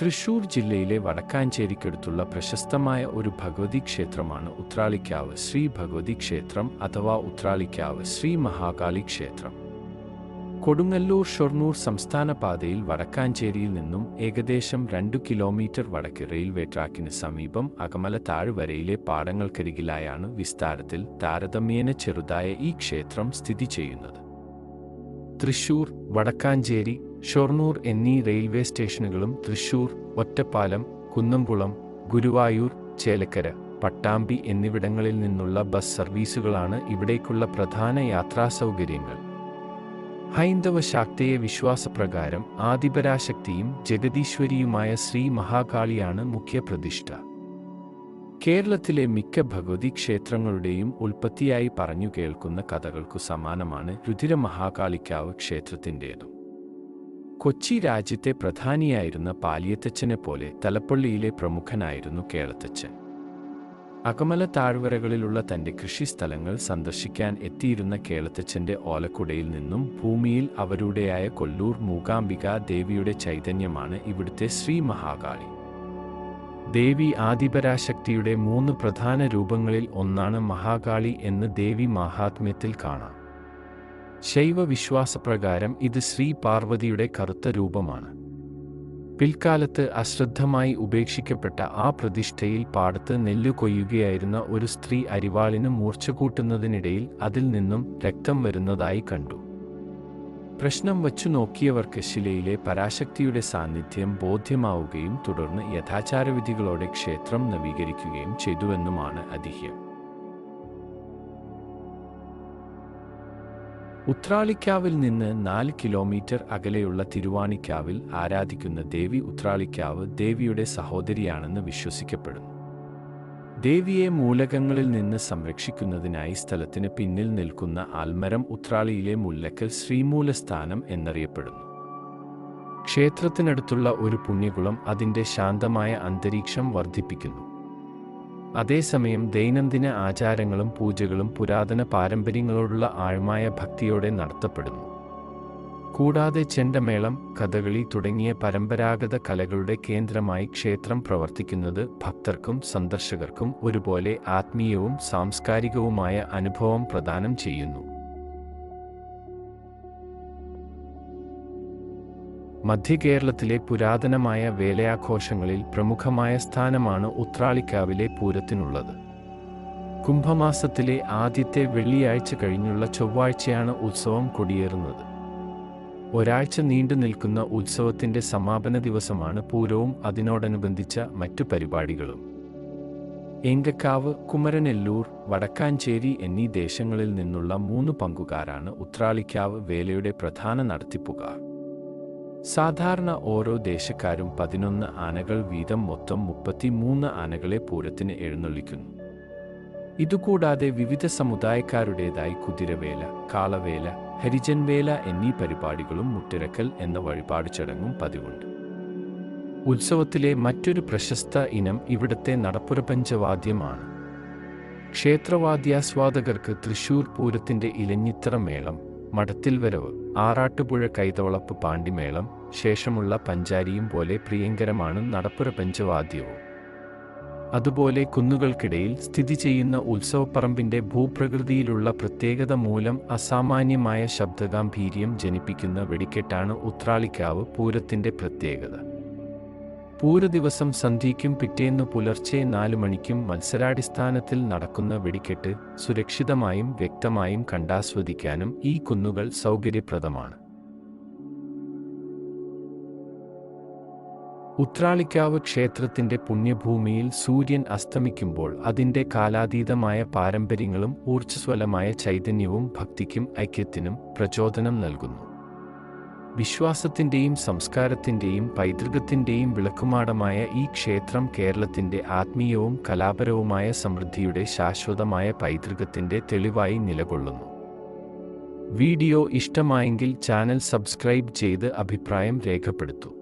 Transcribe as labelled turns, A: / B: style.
A: തൃശൂർ ജില്ലയിലെ വടക്കാഞ്ചേരിക്കടുത്തുള്ള പ്രശസ്തമായ ഒരു ഭഗവതി ക്ഷേത്രമാണ് ഉത്രാളിക്കാവ് ശ്രീ ഭഗവതി ക്ഷേത്രം അഥവാ ഉത്രാളിക്കാവ് ശ്രീ മഹാകാളി ക്ഷേത്രം. കൊടുങ്ങല്ലൂർ ഷൊർണൂർ സംസ്ഥാന പാതയിൽ വടക്കാഞ്ചേരിയിൽ നിന്നും ഏകദേശം രണ്ടു കിലോമീറ്റർ വടക്ക് റെയിൽവേ ട്രാക്കിന് സമീപം അകമല താഴ്വരയിലെ പാടങ്ങൾക്കരികിലായാണ് വിസ്താരത്തിൽ താരതമ്യേന ചെറുതായ ഈ ക്ഷേത്രം സ്ഥിതി ചെയ്യുന്നത്. തൃശൂർ വടക്കാഞ്ചേരി ഷൊർണൂർ എന്നീ റെയിൽവേ സ്റ്റേഷനുകളും തൃശൂർ ഒറ്റപ്പാലം കുന്നംകുളം ഗുരുവായൂർ ചേലക്കര പട്ടാമ്പി എന്നിവിടങ്ങളിൽ നിന്നുള്ള ബസ് സർവീസുകളാണ് ഇവിടേക്കുള്ള പ്രധാന യാത്രാ സൗകര്യങ്ങൾ ഹൈന്ദവ ശാക്തയെ വിശ്വാസപ്രകാരം ആദിപരാശക്തിയും ജഗതീശ്വരിയുമായ ശ്രീ മഹാകാളിയാണ് മുഖ്യപ്രതിഷ്ഠ. കേരളത്തിലെ മിക്ക ഭഗവതി ക്ഷേത്രങ്ങളുടെയും ഉൽപ്പത്തിയായി പറഞ്ഞു കേൾക്കുന്ന കഥകൾക്കു സമാനമാണ് രുധിര മഹാകാളിക്കാവ് ക്ഷേത്രത്തിന്റേതും. കൊച്ചി രാജ്യത്തെ പ്രധാനിയായിരുന്ന പാലിയത്തച്ഛനെ പോലെ തലപ്പള്ളിയിലെ പ്രമുഖനായിരുന്നു കേളത്തച്ഛൻ. അകമല താഴ്വരകളിലുള്ള തന്റെ കൃഷിസ്ഥലങ്ങൾ സന്ദർശിക്കാൻ എത്തിയിരുന്ന കേളത്തച്ഛന്റെ ഓലക്കുടയിൽ നിന്നും ഭൂമിയിൽ അവരുടെയായ കൊല്ലൂർ മൂകാംബിക ദേവിയുടെ ചൈതന്യമാണ് ഇവിടുത്തെ ശ്രീ മഹാകാളി ദേവി ആദിപരാശക്തിയുടെ മൂന്ന് പ്രധാന രൂപങ്ങളിൽ ഒന്നാണ് മഹാകാളി എന്ന് ദേവി മഹാത്മ്യത്തിൽ കാണാം. ശൈവ വിശ്വാസപ്രകാരം ഇത് ശ്രീ പാർവതിയുടെ കറുത്ത രൂപമാണ്. പിൽക്കാലത്ത് അശ്രദ്ധമായി ഉപേക്ഷിക്കപ്പെട്ട ആ പ്രതിഷ്ഠയിൽ പാടത്ത് നെല്ലു കൊയ്യുകയായിരുന്ന ഒരു സ്ത്രീ അരിവാളിന് മൂർച്ച കൂട്ടുന്നതിനിടയിൽ അതിൽ നിന്നും രക്തം വരുന്നതായി കണ്ടു. പ്രശ്നം വച്ചു നോക്കിയവർക്ക് ശിലയിലെ പരാശക്തിയുടെ സാന്നിധ്യം ബോധ്യമാവുകയും തുടർന്ന് യഥാചാരവിധികളോടെ ക്ഷേത്രം നവീകരിക്കുകയും ചെയ്തുവെന്നുമാണ് ഐതിഹ്യം ഉത്രാളിക്കാവിൽ നിന്ന് നാല് കിലോമീറ്റർ അകലെയുള്ള തിരുവാണിക്കാവിൽ ആരാധിക്കുന്ന ദേവി ഉത്രാളിക്കാവ് ദേവിയുടെ സഹോദരിയാണെന്ന് വിശ്വസിക്കപ്പെടുന്നു. ദേവിയെ മൂലകങ്ങളിൽ നിന്ന് സംരക്ഷിക്കുന്നതിനായി സ്ഥലത്തിന് പിന്നിൽ നിൽക്കുന്ന ആൽമരം ഉത്രാളിയിലെ മുല്ലക്കൽ ശ്രീമൂലസ്ഥാനം എന്നറിയപ്പെടുന്നു. ക്ഷേത്രത്തിനടുത്തുള്ള ഒരു പുണ്യകുളം അതിന്റെ ശാന്തമായ അന്തരീക്ഷം വർദ്ധിപ്പിക്കുന്നു. അതേസമയം ദൈനംദിന ആചാരങ്ങളും പൂജകളും പുരാതന പാരമ്പര്യങ്ങളോടുള്ള ആഴമായ ഭക്തിയോടെ നടത്തപ്പെടുന്നു. കൂടാതെ ചെണ്ടമേളം കഥകളി തുടങ്ങിയ പരമ്പരാഗത കലകളുടെ കേന്ദ്രമായി ക്ഷേത്രം പ്രവർത്തിക്കുന്നത് ഭക്തർക്കും സന്ദർശകർക്കും ഒരുപോലെ ആത്മീയവും സാംസ്കാരികവുമായ അനുഭവം പ്രദാനം ചെയ്യുന്നു. മധ്യകേരളത്തിലെ പുരാതനമായ വേലയാഘോഷങ്ങളിൽ പ്രമുഖമായ സ്ഥാനമാണ് ഉത്രാളിക്കാവിലെ പൂരത്തിനുള്ളത്. കുംഭമാസത്തിലെ ആദ്യത്തെ വെള്ളിയാഴ്ച കഴിഞ്ഞുള്ള ചൊവ്വാഴ്ചയാണ് ഉത്സവം കൊടിയേറുന്നത്. ഒരാഴ്ച നീണ്ടു നിൽക്കുന്ന ഉത്സവത്തിന്റെ സമാപന ദിവസമാണ് പൂരവും അതിനോടനുബന്ധിച്ച മറ്റു പരിപാടികളും. എങ്കക്കാവ് കുമരനെല്ലൂർ വടക്കാഞ്ചേരി എന്നീ ദേശങ്ങളിൽ നിന്നുള്ള മൂന്ന് പങ്കുകാരാണ് ഉത്രാളിക്കാവ് വേലയുടെ പ്രധാന നടത്തിപ്പുകാർ. സാധാരണ ഓരോ ദേശക്കാരും പതിനൊന്ന് ആനകൾ വീതം മൊത്തം മുപ്പത്തിമൂന്ന് ആനകളെ പൂരത്തിന് എഴുന്നള്ളിക്കുന്നു. ഇതുകൂടാതെ വിവിധ സമുദായക്കാരുടേതായി കുതിരവേല കാളവേല ഹരിജൻവേല എന്നീ പരിപാടികളും മുട്ടിരക്കൽ എന്ന വഴിപാട് ചടങ്ങും പതിവുണ്ട്. ഉത്സവത്തിലെ മറ്റൊരു പ്രശസ്ത ഇനം ഇവിടത്തെ നടപ്പുരപഞ്ചവാദ്യമാണ് ക്ഷേത്രവാദ്യാസ്വാദകർക്ക് തൃശൂർ പൂരത്തിന്റെ ഇലഞ്ഞിത്തറ മേളം മഠത്തിൽ വരവ് ആറാട്ടുപുഴ കൈതവളപ്പ് പാണ്ടിമേളം ശേഷമുള്ള പഞ്ചാരിയും പോലെ പ്രിയങ്കരമാണ് നടപ്പുര പഞ്ചവാദ്യവും അതുപോലെ കുന്നുകൾക്കിടയിൽ സ്ഥിതി ചെയ്യുന്ന ഉത്സവപ്പറമ്പിന്റെ ഭൂപ്രകൃതിയിലുള്ള പ്രത്യേകത മൂലം അസാമാന്യമായ ശബ്ദഗാംഭീര്യം ജനിപ്പിക്കുന്ന വെടിക്കെട്ടാണ് ഉത്രാളിക്കാവ് പൂരത്തിന്റെ പ്രത്യേകത. പൂരദിവസം സന്ധ്യയ്ക്കും പിറ്റേന്നു പുലർച്ചെ നാലു മണിക്കും മത്സരാടിസ്ഥാനത്തിൽ നടക്കുന്ന വെടിക്കെട്ട് സുരക്ഷിതമായും വ്യക്തമായും കണ്ടാസ്വദിക്കാനും ഈ കുന്നുകൾ സൗകര്യപ്രദമാണ്. ഉത്രാളിക്കാവ് ക്ഷേത്രത്തിന്റെ പുണ്യഭൂമിയിൽ സൂര്യൻ അസ്തമിക്കുമ്പോൾ അതിന്റെ കാലാതീതമായ പാരമ്പര്യങ്ങളും ഊർജസ്വലമായ ചൈതന്യവും ഭക്തിക്കും ഐക്യത്തിനും പ്രചോദനം നൽകുന്നു. വിശ്വാസത്തിന്റെയും സംസ്കാരത്തിന്റെയും പൈതൃകത്തിന്റെയും വിളക്കുമാടമായ ഈ ക്ഷേത്രം കേരളത്തിന്റെ ആത്മീയവും കലാപരവുമായ സമൃദ്ധിയുടെ ശാശ്വതമായ പൈതൃകത്തിന്റെ തെളിവായി നിലകൊള്ളുന്നു. വീഡിയോ ഇഷ്ടമായെങ്കിൽ ചാനൽ സബ്സ്ക്രൈബ് ചെയ്ത് അഭിപ്രായം രേഖപ്പെടുത്തൂ.